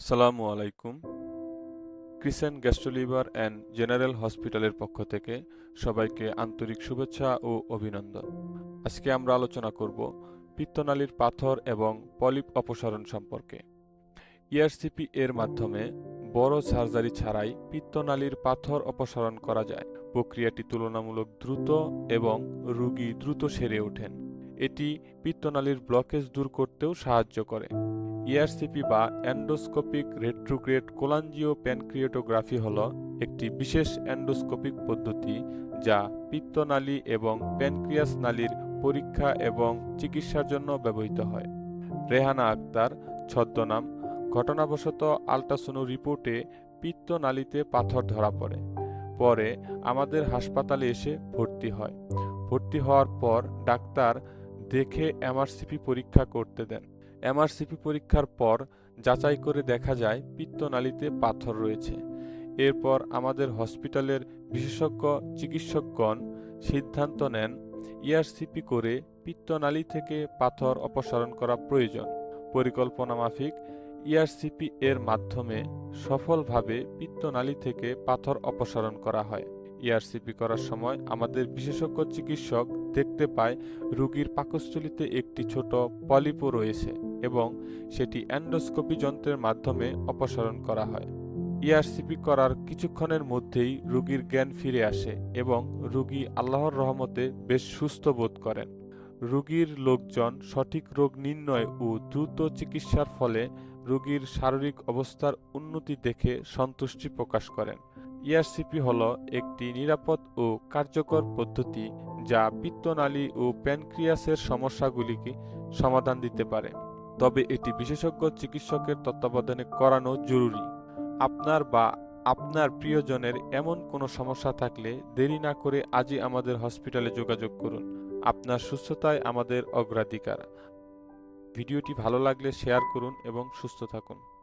আসসালামু আলাইকুম। ক্রিসেন gastroliver and general হসপিটালের পক্ষ থেকে সবাইকে আন্তরিক শুভেচ্ছা ও অভিনন্দন। আজকে আমরা আলোচনা করব পিত্তনালীর পাথর এবং পলিপ অপসারণ সম্পর্কে। ইআরসিপি এর মাধ্যমে বড় সার্জারি ছাড়াই পিত্তনালীর পাথর অপসারণ করা যায়। প্রক্রিয়াটি তুলনামূলক দ্রুত এবং রোগী দ্রুত সেরে ওঠেন। এটি পিত্তনালীর ব্লকেজ দূর করতেও সাহায্য করে। ইআরসিপি বা অ্যান্ডোস্কোপিক রেট্রোগ্রেড কোলাঞ্জিও প্যানক্রিয়েটোগ্রাফি হল একটি বিশেষ অ্যান্ডোস্কোপিক পদ্ধতি যা পিত্তনালী এবং প্যানক্রিয়াস নালীর পরীক্ষা এবং চিকিৎসার জন্য ব্যবহৃত হয়। রেহানা আক্তার, ছদ্মনাম, ঘটনাবশত আলট্রাসোনো রিপোর্টে পিত্তনালীতে পাথর ধরা পড়ে। পরে আমাদের হাসপাতালে এসে ভর্তি হয়। ভর্তি হওয়ার পর ডাক্তার দেখে এমআরসিপি পরীক্ষা করতে দেন। এমআরসিপি পরীক্ষার পর যাচাই করে দেখা যায় পিত্তনালীতে পাথর রয়েছে। এরপর আমাদের হসপিটালের বিশেষজ্ঞ চিকিৎসকগণ সিদ্ধান্ত নেন ইআরসিপি করে পিত্তনালী থেকে পাথর অপসারণ করা প্রয়োজন। পরিকল্পনা মাফিক ইআরসিপি এর মাধ্যমে সফলভাবে পিত্তনালী থেকে পাথর অপসারণ করা হয়। ইআরসিপি করার সময় আমাদের বিশেষজ্ঞ চিকিৎসক দেখতে পায় রোগীর পাকস্থলিতে একটি ছোট পলিপো রয়েছে এবং সেটি অ্যান্ডোস্কোপি যন্ত্রের মাধ্যমে অপসারণ করা হয়। ইআরসিপি করার কিছুক্ষণের মধ্যেই রোগীর জ্ঞান ফিরে আসে এবং রোগী আল্লাহর রহমতে বেশ সুস্থ বোধ করেন। রোগীর লোকজন সঠিক রোগ নির্ণয় ও দ্রুত চিকিৎসার ফলে রোগীর শারীরিক অবস্থার উন্নতি দেখে সন্তুষ্টি প্রকাশ করেন। ইআরসিপি হল একটি নিরাপদ ও কার্যকর পদ্ধতি যা পিত্তনালী ও প্যানক্রিয়াসের সমস্যাগুলিকে সমাধান দিতে পারে। তবে এটি বিশেষজ্ঞ চিকিৎসকের তত্ত্বাবধানে করানো জরুরি। আপনার বা আপনার প্রিয়জনের এমন কোনো সমস্যা থাকলে দেরি না করে আজই আমাদের হসপিটালে যোগাযোগ করুন। আপনার সুস্থতায় আমাদের অগ্রাধিকার। ভিডিওটি ভালো লাগলে শেয়ার করুন এবং সুস্থ থাকুন।